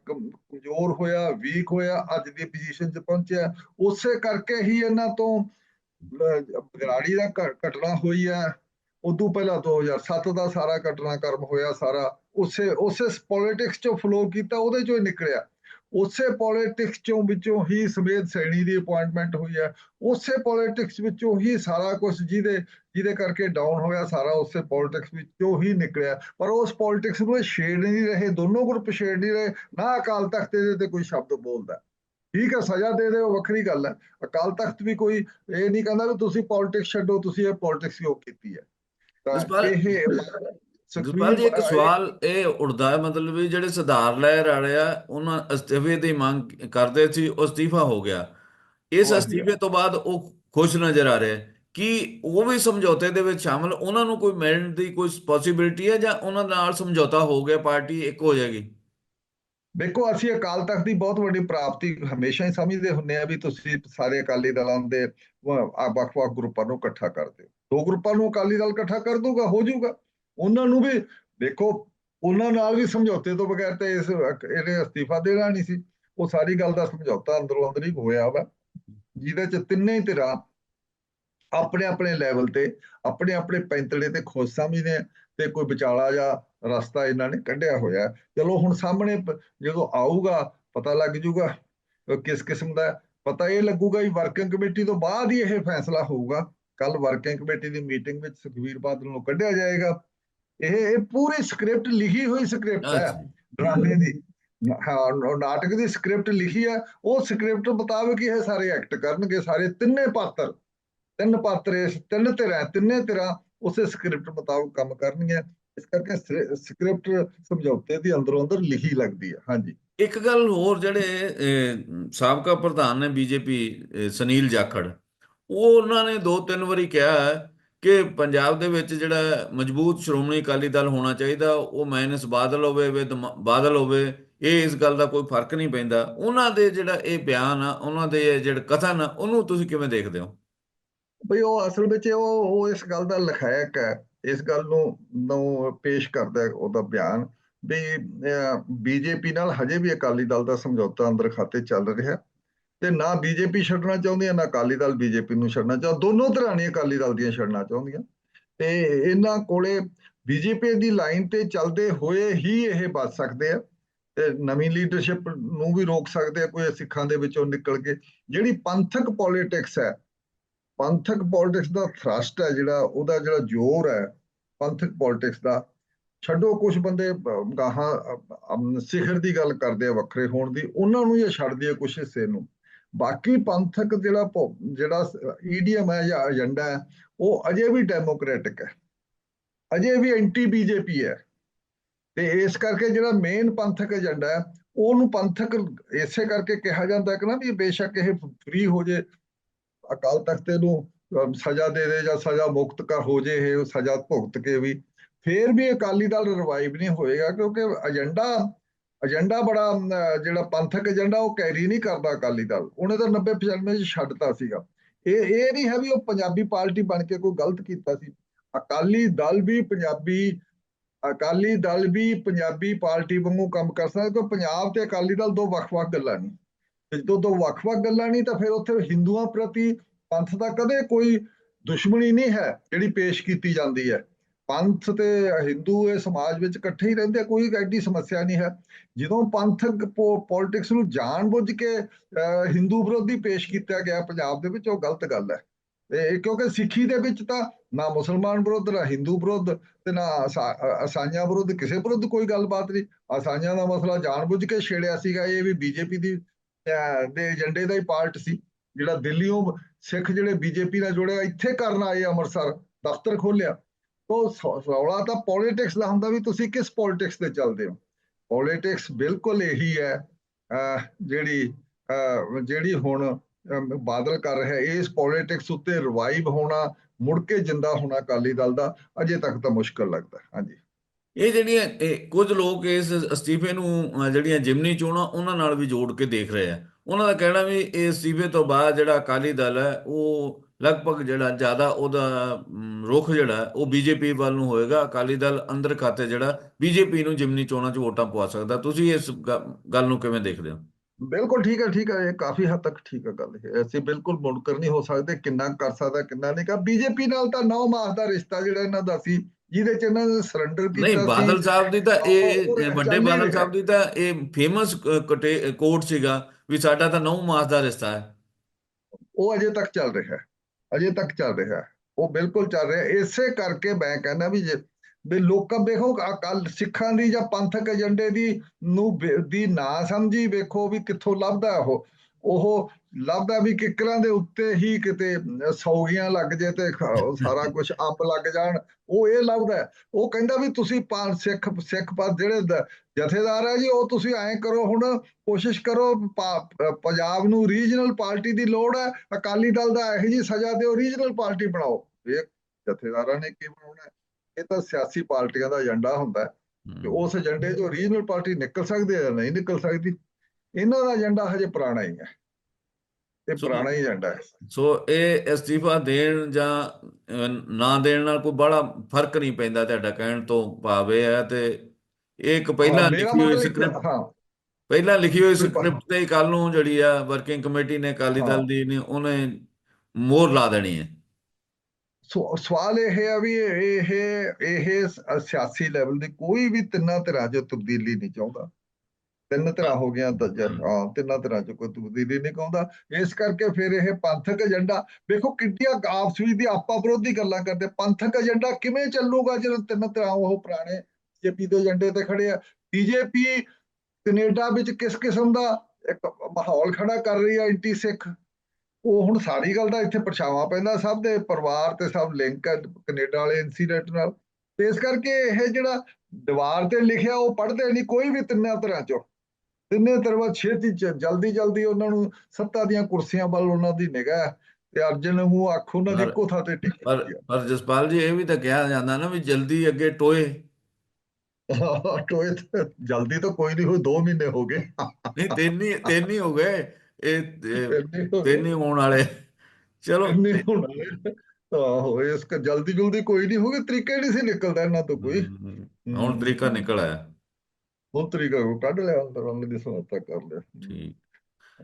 ਕਮਜ਼ੋਰ ਹੋਇਆ ਵੀਕ ਹੋਇਆ ਅੱਜ ਦੀ ਪੋਜੀਸ਼ਨ 'ਚ ਪਹੁੰਚਿਆ। ਉਸੇ ਕਰਕੇ ਹੀ ਇਹਨਾਂ ਤੋਂ ਅਹ, ਬਗਰਾੜੀ ਦਾ ਘ- ਘਟਨਾ ਹੋਈ ਹੈ। ਉਦੋਂ ਪਹਿਲਾਂ 2007 ਦਾ ਸਾਰਾ ਘਟਨਾ ਕਰਮ ਹੋਇਆ ਸਾਰਾ। ਉਸੇ ਉਸੇ ਪੋਲਿਟਿਕਸ ਚੋਂ ਫਲੋ ਕੀਤਾ ਉਹਦੇ ਚੋਂ ਹੀ ਨਿਕਲਿਆ। ਉਸੇ ਪੋਲਿਟਿਕਸ ਚੋਂ ਵਿੱਚੋਂ ਹੀ ਸਮੇਤ ਸੈਣੀ ਦੀ ਅਪਾਇੰਟਮੈਂਟ ਹੋਈ ਹੈ। ਉਸੇ ਪੋਲਿਟਿਕਸ ਵਿੱਚੋਂ ਹੀ ਸਾਰਾ ਕੁਝ ਜਿਹਦੇ ਜਿਹਦੇ ਕਰਕੇ ਡਾਊਨ ਹੋਇਆ ਸਾਰਾ ਉਸੇ ਪੋਲਿਟਿਕਸ ਵਿੱਚੋਂ ਹੀ ਨਿਕਲਿਆ। ਪਰ ਉਸ ਪੋਲਿਟਿਕਸ ਨੂੰ ਇਹ ਛੇੜ ਨਹੀਂ ਰਹੇ ਦੋਨੋਂ ਗਰੁੱਪ ਛੇੜ ਨਹੀਂ ਰਹੇ। ਨਾ ਅਕਾਲ ਤਖਤ ਇਹਦੇ ਤੇ ਕੋਈ ਸ਼ਬਦ ਬੋਲਦਾ। ਠੀਕ ਹੈ ਸਜ਼ਾ ਦੇ ਦੇ ਉਹ ਵੱਖਰੀ ਗੱਲ ਹੈ। ਅਕਾਲ ਤਖਤ ਵੀ ਕੋਈ ਇਹ ਨਹੀਂ ਕਹਿੰਦਾ ਵੀ ਤੁਸੀਂ ਪੋਲਿਟਿਕਸ ਛੱਡੋ ਤੁਸੀਂ ਇਹ ਪੋਲਿਟਿਕਸ ਕਿਉਂ ਕੀਤੀ ਹੈ। ਤਾਂ ਇਹ ਜਸਪਾਲ ਜੀ ਇੱਕ ਸਵਾਲ ਇਹ ਉੱਠਦਾ ਹੈ ਮਤਲਬ ਵੀ ਜਿਹੜੇ ਸੁਧਾਰ ਲਹਿਰ ਵਾਲੇ ਆ ਉਹਨਾਂ ਅਸਤੀਫੇ ਦੀ ਮੰਗ ਕਰਦੇ ਸੀ ਉਹ ਅਸਤੀਫਾ ਹੋ ਗਿਆ। ਇਸ। ਅਸਤੀਫੇ ਤੋਂ ਬਾਅਦ ਉਹ ਖੁਸ਼ ਨਜ਼ਰ ਆ ਰਹੇ। ਕੀ ਉਹ ਵੀ ਸਮਝੌਤੇ ਦੇ ਵਿੱਚ ਸ਼ਾਮਲ? ਉਹਨਾਂ ਨੂੰ ਕੋਈ ਮਿਲਣ ਦੀ ਕੋਈ ਪੋਸਿਬਿਲਿਟੀ ਹੈ ਜਾਂ ਉਹਨਾਂ ਨਾਲ ਸਮਝੌਤਾ ਹੋ ਗਿਆ ਪਾਰਟੀ ਇੱਕ ਹੋ ਜਾਏਗੀ? ਦੇਖੋ ਅਸੀਂ ਅਕਾਲ ਤਖਤ ਦੀ ਬਹੁਤ ਵੱਡੀ ਪ੍ਰਾਪਤੀ ਹਮੇਸ਼ਾ ਹੀ ਸਮਝਦੇ ਹੁੰਨੇ ਆ ਵੀ ਤੁਸੀਂ ਸਾਰੇ ਅਕਾਲੀ ਦਲਾਂ ਦੇ ਵੱਖ-ਵੱਖ ਗਰੁੱਪਾਂ ਨੂੰ ਇਕੱਠਾ ਕਰਦੇ ਹੋ ਦੋ ਗਰੁੱਪਾਂ ਨੂੰ ਅਕਾਲੀ ਦਲ ਇਕੱਠਾ ਕਰ ਦੂਗਾ ਹੋ ਜਾਊਗਾ। ਉਹਨਾਂ ਨੂੰ ਵੀ ਦੇਖੋ, ਉਹਨਾਂ ਨਾਲ ਵੀ ਸਮਝੌਤੇ ਤੋਂ ਬਗੈਰ ਤੇ ਇਸ ਇਹਨੇ ਅਸਤੀਫਾ ਦੇਣਾ ਨਹੀਂ ਸੀ। ਉਹ ਸਾਰੀ ਗੱਲ ਦਾ ਸਮਝੌਤਾ ਅੰਦਰੋਂ ਅੰਦਰ ਹੀ ਹੋਇਆ ਵਾ। ਜਿਹਦੇ ਚ ਤਿੰਨੇ ਹੀ ਧਿਰਾਂ ਆਪਣੇ ਆਪਣੇ ਲੈਵਲ ਤੇ, ਆਪਣੇ ਆਪਣੇ ਪੈਂਤੜੇ ਤੇ ਖੁਸ਼ ਸਮਝਦੇ ਆ ਤੇ ਕੋਈ ਵਿਚਾਲਾ ਜਾਂ ਰਸਤਾ ਇਹਨਾਂ ਨੇ ਕੱਢਿਆ ਹੋਇਆ ਚਲੋ ਹੁਣ ਸਾਹਮਣੇ ਜਦੋਂ ਆਊਗਾ, ਪਤਾ ਲੱਗ ਜੂਗਾ ਕਿਸ ਕਿਸਮ ਦਾ ਪਤਾ ਇਹ ਲੱਗੂਗਾ ਵੀ ਵਰਕਿੰਗ ਕਮੇਟੀ ਤੋਂ ਬਾਅਦ ਹੀ ਇਹ ਫੈਸਲਾ ਹੋਊਗਾ। ਕੱਲ ਵਰਕਿੰਗ ਕਮੇਟੀ ਦੀ ਮੀਟਿੰਗ ਵਿੱਚ ਸੁਖਵੀਰ ਬਾਦਲ ਨੂੰ ਕੱਢਿਆ ਜਾਏਗਾ। ਇਹ ਇਹ ਪੂਰੀ ਸਕ੍ਰਿਪਟ ਲਿਖੀ ਹੋਈ ਸਕ੍ਰਿਪਟ ਹੈ ਡਰਾਮੇ ਦੀ। ਨਾਟਕ ਦੀ ਸਕ੍ਰਿਪਟ ਲਿਖੀ ਹੈ ਉਹ ਸਕ੍ਰਿਪਟ ਮੁਤਾਬਕ ਹੀ ਇਹ ਸਾਰੇ ਐਕਟ ਕਰਨਗੇ ਸਾਰੇ ਤਿੰਨੇ ਪਾਤਰ। ਤਿੰਨ ਪਾਤਰ ਇਸ ਤਿੰਨ ਧਿਰਾਂ ਤਿੰਨੇ ਧਿਰਾਂ ਉਸੇ ਸਕ੍ਰਿਪਟ ਮੁਤਾਬਕ ਕੰਮ ਕਰਨਗੀਆਂ। ਇਸ ਕਰਕੇ ਸਕ੍ਰਿਪਟ ਸਮਝੌਤੇ ਦੀ ਅੰਦਰੋਂ ਅੰਦਰ ਲਿਖੀ ਲੱਗਦੀ ਹੈ ਹਾਂਜੀ। ਇੱਕ ਗੱਲ ਹੋਰ ਜਿਹੜੇ ਸਾਬਕਾ ਪ੍ਰਧਾਨ ਨੇ ਬੀਜੇਪੀ ਸੁਨੀਲ ਜਾਖੜ ਉਹ ਉਹਨਾਂ ਨੇ ਦੋ ਤਿੰਨ ਵਾਰੀ ਕਿਹਾ ਹੈ ਕਿ ਪੰਜਾਬ ਦੇ ਵਿੱਚ ਜਿਹੜਾ ਮਜ਼ਬੂਤ ਸ਼੍ਰੋਮਣੀ ਅਕਾਲੀ ਦਲ ਹੋਣਾ ਚਾਹੀਦਾ, ਉਹ ਮਾਈਨਸ ਬਾਦਲ ਹੋਵੇ ਵਿਦ ਬਾਦਲ ਹੋਵੇ, ਇਹ ਇਸ ਗੱਲ ਦਾ ਕੋਈ ਫ਼ਰਕ ਨਹੀਂ ਪੈਂਦਾ। ਉਹਨਾਂ ਦੇ ਜਿਹੜਾ ਇਹ ਬਿਆਨ ਆ, ਉਹਨਾਂ ਦੇ ਇਹ ਜਿਹੜਾ ਕਥਨ ਆ, ਉਹਨੂੰ ਤੁਸੀਂ ਕਿਵੇਂ ਦੇਖਦੇ ਹੋ? ਬਈ ਉਹ ਅਸਲ ਵਿੱਚ ਉਹ ਉਹ ਇਸ ਗੱਲ ਦਾ ਲਖਾਇਕ ਹੈ। ਇਸ ਗੱਲ ਨੂੰ ਨੂੰ ਪੇਸ਼ ਕਰਦਾ ਉਹਦਾ ਬਿਆਨ। ਵੀ ਬੀਜੇਪੀ ਨਾਲ ਹਜੇ ਵੀ ਅਕਾਲੀ ਦਲ ਦਾ ਸਮਝੌਤਾ ਅੰਦਰ ਖਾਤੇ ਚੱਲ ਰਿਹਾ। ਤੇ ਨਾ ਬੀਜੇਪੀ ਛੱਡਣਾ ਚਾਹੁੰਦੀ ਹੈ, ਨਾ ਅਕਾਲੀ ਦਲ ਬੀਜੇਪੀ ਨੂੰ ਛੱਡਣਾ ਚਾਹੁੰਦਾ। ਦੋਨੋਂ ਤਰ੍ਹਾਂ ਨਹੀਂ ਅਕਾਲੀ ਦਲ ਦੀਆਂ ਛੱਡਣਾ ਚਾਹੁੰਦੀਆਂ। ਤੇ ਇਹਨਾਂ ਕੋਲੇ ਬੀਜੇਪੀ ਦੀ ਲਾਈਨ ਤੇ ਚੱਲਦੇ ਹੋਏ ਹੀ ਇਹ ਬਚ ਸਕਦੇ ਆ। ਤੇ ਨਵੀਂ ਲੀਡਰਸ਼ਿਪ ਨੂੰ ਵੀ ਰੋਕ ਸਕਦੇ ਆ, ਕੋਈ ਸਿੱਖਾਂ ਦੇ ਵਿੱਚੋਂ ਨਿਕਲ ਕੇ। ਜਿਹੜੀ ਪੰਥਕ ਪੋਲਿਟਿਕਸ ਹੈ, ਪੰਥਕ ਪੋਲਿਟਿਕਸ ਦਾ ਥਰਸਟ ਹੈ ਜਿਹੜਾ, ਉਹਦਾ ਜਿਹੜਾ ਜ਼ੋਰ ਹੈ, ਪੰਥਕ ਪੋਲਿਟਿਕਸ ਦਾ, ਛੱਡੋ ਕੁਝ ਬੰਦੇ ਗਾਹਾਂ ਸਿਖਰ ਦੀ ਗੱਲ ਕਰਦੇ ਆ ਵੱਖਰੇ ਹੋਣ ਦੀ, ਉਹਨਾਂ ਨੂੰ ਇਹ ਛੱਡਦੀ ਹੈ ਕੁਝ ਹਿੱਸੇ ਨੂੰ। ਬਾਕੀ ਪੰਥਕ ਜਿਹੜਾ ਜਿਹੜਾ ਈਡੀਐਮ ਹੈ ਜਾਂ ਏਜੰਡਾ ਹੈ, ਉਹ ਅਜੇ ਵੀ ਡੈਮੋਕ੍ਰੈਟਿਕ ਹੈ। ਅਜੇ ਵੀ ਐਂਟੀ ਬੀਜੇਪੀ ਹੈ। ਤੇ ਇਸ ਕਰਕੇ ਜਿਹੜਾ ਮੇਨ ਪੰਥਕ ਏਜੰਡਾ ਹੈ, ਉਹਨੂੰ ਪੰਥਕ ਇਸੇ ਕਰਕੇ ਕਿਹਾ ਜਾਂਦਾ ਕਿ ਨਾ ਵੀ ਬੇਸ਼ੱਕ ਇਹ ਫ੍ਰੀ ਹੋ ਜੇ, ਅਕਾਲ ਤਖਤ ਨੂੰ ਸਜ਼ਾ ਦੇ ਦੇ ਜਾਂ ਸਜ਼ਾ ਮੁਕਤ ਕਰ ਹੋ ਜੇ ਇਹ ਸਜ਼ਾ ਭੁਗਤ ਕੇ ਵੀ। ਫੇਰ ਵੀ ਅਕਾਲੀ ਦਲ ਰਿਵਾਈਵ ਨਹੀਂ ਹੋਏਗਾ ਕਿਉਂਕਿ ਏਜੰਡਾ ਏਜੰਡਾ ਬੜਾ ਜਿਹੜਾ ਪੰਥਕ ਏਜੰਡਾ ਉਹ ਕੈਰੀ ਨਹੀਂ ਕਰਦਾ ਅਕਾਲੀ ਦਲ। ਉਹਨੇ ਤਾਂ 90 95 ਚ ਛੱਡਤਾ ਸੀਗਾ। ਇਹ ਇਹ ਨਹੀਂ ਹੈ ਵੀ ਉਹ ਪੰਜਾਬੀ ਪਾਰਟੀ ਬਣ ਕੇ ਕੋਈ ਗਲਤ ਕੀਤਾ ਸੀ। ਅਕਾਲੀ ਦਲ ਵੀ ਪੰਜਾਬੀ, ਅਕਾਲੀ ਦਲ ਵੀ ਪੰਜਾਬੀ ਪਾਰਟੀ ਵਾਂਗੂ ਕੰਮ ਕਰ ਸਕਦਾ, ਕਿਉਂਕਿ ਪੰਜਾਬ ਤੇ ਅਕਾਲੀ ਦਲ ਦੋ ਵੱਖ-ਵੱਖ ਗੱਲਾਂ ਨੇ। ਜਦੋਂ ਦੋ ਵੱਖ-ਵੱਖ ਗੱਲਾਂ ਨਹੀਂ ਤਾਂ ਫਿਰ ਉੱਥੇ ਹਿੰਦੂਆਂ ਪ੍ਰਤੀ ਪੰਥ ਦਾ ਕਦੇ ਕੋਈ ਦੁਸ਼ਮਣੀ ਨਹੀਂ ਹੈ, ਜਿਹੜੀ ਪੇਸ਼ ਕੀਤੀ ਜਾਂਦੀ ਹੈ। ਪੰਥ ਤੇ ਹਿੰਦੂ ਇਹ ਸਮਾਜ ਵਿੱਚ ਇਕੱਠੇ ਹੀ ਰਹਿੰਦੇ ਕੋਈ ਐਡੀ ਸਮੱਸਿਆ ਨਹੀਂ ਹੈ। ਜਦੋਂ ਪੰਥਕ ਪੋਲਿਟਿਕਸ ਨੂੰ ਜਾਣਬੁੱਝ ਕੇ ਅਹ, ਹਿੰਦੂ ਵਿਰੋਧੀ ਪੇਸ਼ ਕੀਤਾ ਗਿਆ ਪੰਜਾਬ ਦੇ ਵਿੱਚ ਉਹ ਗਲਤ ਗੱਲ ਹੈ। ਤੇ ਕਿਉਂਕਿ ਸਿੱਖੀ ਦੇ ਵਿੱਚ ਤਾਂ ਨਾ ਮੁਸਲਮਾਨ ਵਿਰੁੱਧ ਨਾ ਹਿੰਦੂ ਵਿਰੁੱਧ ਤੇ ਨਾ ਅਸਾ- ਅਸਾਈਆਂ ਵਿਰੁੱਧ ਕਿਸੇ ਵਿਰੁੱਧ ਕੋਈ ਗੱਲਬਾਤ ਨਹੀਂ। ਅਸਾਈਆਂ ਦਾ ਮਸਲਾ ਜਾਣਬੁੱਝ ਕੇ ਛੇੜਿਆ ਸੀਗਾ। ਇਹ ਵੀ ਬੀਜੇਪੀ ਦੀ ਅਹ, ਦੇ ਏਜੰਡੇ ਦਾ ਹੀ ਪਾਰਟ ਸੀ। ਜਿਹੜਾ ਦਿੱਲੀੋਂ ਸਿੱਖ ਜਿਹੜੇ ਬੀਜੇਪੀ ਨਾਲ ਜੁੜਿਆ ਇੱਥੇ ਕਰਨ ਆਏ ਅੰਮ੍ਰਿਤਸਰ ਦਫ਼ਤਰ ਖੋਲਿਆ ਉਹ ਰੌਲਾ ਤਾਂ ਪੋਲਿਟਿਕਸ ਦਾ ਹੁੰਦਾ ਵੀ ਤੁਸੀਂ ਕਿਸ ਪੋਲਿਟਿਕਸ ਤੇ ਚੱਲਦੇ ਹੋ? ਪੋਲਿਟਿਕਸ ਬਿਲਕੁਲ ਇਹੀ ਹੈ ਅਹ, ਜਿਹੜੀ ਅਹ, ਜਿਹੜੀ ਹੁਣ ਬਾਦਲ ਕਰ ਰਿਹਾ ਇਸ ਪੋਲਿਟਿਕਸ ਉੱਤੇ ਰਿਵਾਈਵ ਹੋਣਾ ਮੁੜ ਕੇ ਜਿੰਦਾ ਹੋਣਾ ਅਕਾਲੀ ਦਲ ਦਾ ਅਜੇ ਤੱਕ ਤਾਂ ਮੁਸ਼ਕਲ ਲੱਗਦਾ ਹਾਂਜੀ। ਇਹ ਜਿਹੜੀਆਂ ਕੁਝ ਲੋਕ ਇਸ ਅਸਤੀਫੇ ਨੂੰ ਜਿਹੜੀਆਂ ਜਿਮਨੀ ਚੋਣਾਂ, ਉਹਨਾਂ ਨਾਲ ਵੀ ਜੋੜ ਕੇ ਦੇਖ ਰਹੇ ਆ। ਉਹਨਾਂ ਦਾ ਕਹਿਣਾ ਵੀ ਇਹ ਅਸਤੀਫੇ ਤੋਂ ਬਾਅਦ ਜਿਹੜਾ ਅਕਾਲੀ ਦਲ ਹੈ, ਉਹ ਲਗਭਗ ਜਿਹੜਾ ਜ਼ਿਆਦਾ ਉਹਦਾ ਰੁਖ ਜਿਹੜਾ, ਉਹ ਬੀਜੇਪੀ ਵੱਲ ਨੂੰ ਹੋਏਗਾ। ਅਕਾਲੀ ਦਲ ਅੰਦਰ ਖਾਤੇ ਜਿਹੜਾ, ਬੀਜੇਪੀ ਨੂੰ ਜਿਮਨੀ ਚੋਣਾਂ 'ਚ ਵੋਟਾਂ ਪਵਾ ਸਕਦਾ। ਤੁਸੀਂ ਇਸ ਗੱਲ ਨੂੰ ਕਿਵੇਂ ਦੇਖਦੇ ਹੋ? ਬਿਲਕੁਲ ਠੀਕ ਹੈ ਠੀਕ ਹੈ। ਇਹ ਕਾਫੀ ਹੱਦ ਤੱਕ ਠੀਕ ਹੈ ਗੱਲ ਇਹ। ਅਸੀਂ ਬਿਲਕੁਲ ਮੁਨਕਰ ਨਹੀਂ ਹੋ ਸਕਦੇ। ਕਿੰਨਾ ਕਰ ਸਕਦਾ, ਕਿੰਨਾ ਨਹੀਂ ਕਰ। ਬੀਜੇਪੀ ਨਾਲ ਤਾਂ ਨੌ ਮਾਸ ਦਾ ਰਿਸ਼ਤਾ ਜਿਹੜਾ ਇਹਨਾਂ ਦਾ ਸੀ ਜਿਹਦੇ ਚ ਇਹਨਾਂ ਨੇ ਸਰੈਂਡਰ ਨਹੀਂ ਕੀਤਾ ਸੀ। ਬਾਦਲ ਸਾਹਿਬ ਦੀ ਤਾਂ ਇਹ ਵੱਡੇ ਬਾਦਲ। ਸਾਹਿਬ ਦੀ ਤਾਂ ਇਹ ਫੇਮਸ ਕੋਟ ਸੀਗਾ ਵੀ ਸਾਡਾ ਤਾਂ ਨੌ ਮਾਸ ਦਾ ਰਿਸ਼ਤਾ ਹੈ। ਉਹ ਅਜੇ ਤੱਕ ਚੱਲ ਰਿਹਾ ਹੈ। ਅਜੇ ਤੱਕ ਚੱਲ ਰਿਹਾ ਹੈ। ਉਹ ਬਿਲਕੁਲ ਚੱਲ ਰਿਹਾ। ਇਸੇ ਕਰਕੇ ਮੈਂ ਕਹਿੰਦਾ ਵੀ ਜੇ ਵੀ ਲੋਕਾਂ ਵੇਖੋ ਅਕਾਲ ਸਿੱਖਾਂ ਦੀ ਜਾਂ ਪੰਥਕ ਏਜੰਡੇ ਦੀ ਨੂੰ ਦੀ ਨਾ ਸਮਝੀ ਵੇਖੋ ਵੀ ਕਿੱਥੋਂ ਲੱਭਦਾ ਉਹ। ਉਹ ਲੱਭਦਾ ਵੀ ਕਿੱਕਰਾਂ ਦੇ ਉੱਤੇ ਹੀ ਕਿਤੇ ਸੌਗੀਆਂ ਲੱਗ ਜੇ ਤੇ ਸਾਰਾ ਕੁਝ ਅੰਬ ਲੱਗ ਜਾਣ। ਉਹ ਇਹ ਲੱਭਦਾ। ਉਹ ਕਹਿੰਦਾ ਵੀ ਤੁਸੀਂ ਪੰਜ ਸਿੱਖ ਸਿੱਖ ਪਰ ਜਿਹੜੇ ਜਥੇਦਾਰ ਹੈ ਜੀ ਉਹ ਤੁਸੀਂ ਐਂ ਕਰੋ ਹੁਣ ਕੋਸ਼ਿਸ਼ ਕਰੋ ਪੰਜਾਬ ਨੂੰ ਰੀਜਨਲ ਪਾਰਟੀ ਦੀ ਲੋੜ ਹੈ। ਅਕਾਲੀ ਦਲ ਦਾ ਇਹੋ ਜੀ ਸਜ਼ਾ ਦਿਓ ਰੀਜਨਲ ਪਾਰਟੀ ਬਣਾਓ। ਇਹ ਜਥੇਦਾਰਾਂ ਨੇ ਕੀ ਬਣਾਉਣਾ? ਇਹ ਤਾਂ ਸਿਆਸੀ ਪਾਰਟੀਆਂ ਦਾ ਏਜੰਡਾ ਹੁੰਦਾ ਤੇ ਉਸ ਏਜੰਡੇ 'ਚੋਂ ਰੀਜਨਲ ਪਾਰਟੀ ਨਿਕਲ ਸਕਦੀ ਹੈ ਜਾਂ ਨਹੀਂ ਨਿਕਲ ਸਕਦੀ? ਇਹਨਾਂ ਦਾ ਏਜੰਡਾ ਹਜੇ ਪੁਰਾਣਾ ਹੀ ਹੈ। ਇਹ ਪੁਰਾਣਾ ਹੀ ਏਜੰਡਾ ਹੈ ਸੋ ਇਹ ਅਸਤੀਫਾ ਦੇਣ ਜਾਂ ਨਾ ਦੇਣ ਨਾਲ ਕੋਈ ਬੜਾ ਫ਼ਰਕ ਨਹੀਂ ਪੈਂਦਾ ਤੁਹਾਡਾ ਕਹਿਣ ਤੋਂ ਭਾਵ ਹੈ ਤੇ ਇਹ ਇੱਕ ਪਹਿਲਾਂ ਲਿਖੀ ਹੋਈ ਸਕ੍ਰਿਪਟ ਹਾਂ ਪਹਿਲਾਂ ਲਿਖੀ ਹੋਈ। ਸਕ੍ਰਿਪਟ ਤੇ ਕੱਲ ਨੂੰ ਜਿਹੜੀ ਆ ਵਰਕਿੰਗ ਕਮੇਟੀ ਨੇ ਅਕਾਲੀ ਦਲ। ਦੀ ਨੇ ਉਹਨੇ ਮੋਹਰ ਲਾ ਦੇਣੀ ਹੈ ਸੋ ਸਵਾਲ ਇਹ ਹੈ ਵੀ ਇਹ ਇਹ ਸਿਆਸੀ ਲੈਵਲ ਦੀ ਕੋਈ ਵੀ ਤਿੰਨਾਂ ਧਿਰਾਂ 'ਚ ਤਬਦੀਲੀ ਨਹੀਂ ਚਾਹੁੰਦਾ ਤਿੰਨ ਧਿਰਾਂ ਹੋ ਹਾਂ। ਤਿੰਨਾਂ ਧਿਰਾਂ 'ਚ ਕੋਈ ਤਬਦੀਲੀ ਨਹੀਂ ਚਾਹੁੰਦਾ ਇਸ ਕਰਕੇ ਫਿਰ ਇਹ ਪੰਥਕ ਏਜੰਡਾ ਵੇਖੋ ਕਿੰਨੀਆਂ ਆਪਸ ਵਿੱਚ ਦੀ ਆਪਾ ਵਿਰੋਧੀ ਗੱਲਾਂ ਕਰਦੇ। ਪੰਥਕ ਏਜੰਡਾ ਕਿਵੇਂ ਚੱਲੂਗਾ ਜਦੋਂ ਤਿੰਨ ਧਿਰਾਂ ਉਹ ਪੁਰਾਣੇ ਬੀਜੇਪੀ ਦੇ ਏਜੰਡੇ ਤੇ ਖੜੇ ਆ? ਬੀਜੇਪੀ ਕੈਨੇਡਾ ਵਿੱਚ ਕਿਸ ਕਿਸਮ ਦਾ ਇੱਕ ਮਾਹੌਲ ਖੜਾ ਕਰ ਰਹੀ ਹੈ ਐਂਟੀ ਸਿੱਖ? ਉਹ ਹੁਣ ਸਾਰੀ ਗੱਲ ਦਾ ਇੱਥੇ ਪਰਛਾਵਾਂ ਪੈਂਦਾ ਸਭ ਦੇ ਪਰਿਵਾਰ ਤੇ ਸਭ ਲਿੰਕ ਹੈ ਕੈਨੇਡਾ ਵਾਲੇ ਇਨਸੀਡੈਂਟ ਨਾਲ। ਤੇ ਇਸ ਕਰਕੇ ਇਹ ਜਿਹੜਾ ਦੀਵਾਰ ਤੇ ਲਿਖਿਆ ਉਹ ਪੜ੍ਹਦੇ ਨਹੀਂ ਕੋਈ ਵੀ ਤਿੰਨਾਂ ਤਰ੍ਹਾਂ ਚੋਂ। ਤਿੰਨੇ ਤਰ੍ਹਾਂ ਛੇਤੀ ਜਲਦੀ ਜਲਦੀ ਉਹਨਾਂ ਨੂੰ ਸੱਤਾ ਦੀਆਂ ਕੁਰਸੀਆਂ ਵੱਲ ਉਹਨਾਂ ਦੀ ਨਿਗਾਹ ਹੈ ਤੇ ਅਰਜਨ ਨੂੰ ਅੱਖ ਉਹਨਾਂ ਦੀ ਥਾਂ ਤੇ ਟਿਕੀ ਪਰ ਹੈ। ਪਰ ਜਸਪਾਲ ਜੀ ਇਹ ਵੀ ਤਾਂ ਕਿਹਾ ਜਾਂਦਾ ਨਾ ਵੀ ਜਲਦੀ ਅੱਗੇ ਟੋਏ। ਟੋਏ ਜਲਦੀ ਤਾਂ ਕੋਈ ਨਹੀਂ ਹੋਈ 2 ਮਹੀਨੇ ਹੋ ਗਏ। ਨਹੀਂ ਤਿੰਨ ਹੀ ਤਿੰਨ ਹੀ ਹੋ ਗਏ। ਇਹ ਹੋ ਤਿੰਨ ਹੀ ਹੋਣ ਵਾਲੇ। ਚਲੋ। ਇੰਨੇ ਹੁਣ ਵਾਲੇ। ਆਹੋ ਇਸ ਕ ਜਲਦੀ ਜਲਦੀ ਕੋਈ ਨਹੀਂ ਹੋਗੀ ਤਰੀਕਾ ਹੀ ਨਹੀਂ ਸੀ ਨਿਕਲਦਾ ਇਹਨਾਂ ਤੋਂ ਕੋਈ। ਹੁਣ ਤਰੀਕਾ ਨਿਕਲ ਆਇਆ। ਹੁਣ ਤਰੀਕਾ ਉਹ ਕੱਢ ਲਿਆ ਅੰਦਰ ਉਹਨਾਂ ਦੀ ਸਹਾਇਤਾ ਕਰ ਲਿਆ। ਠੀਕ।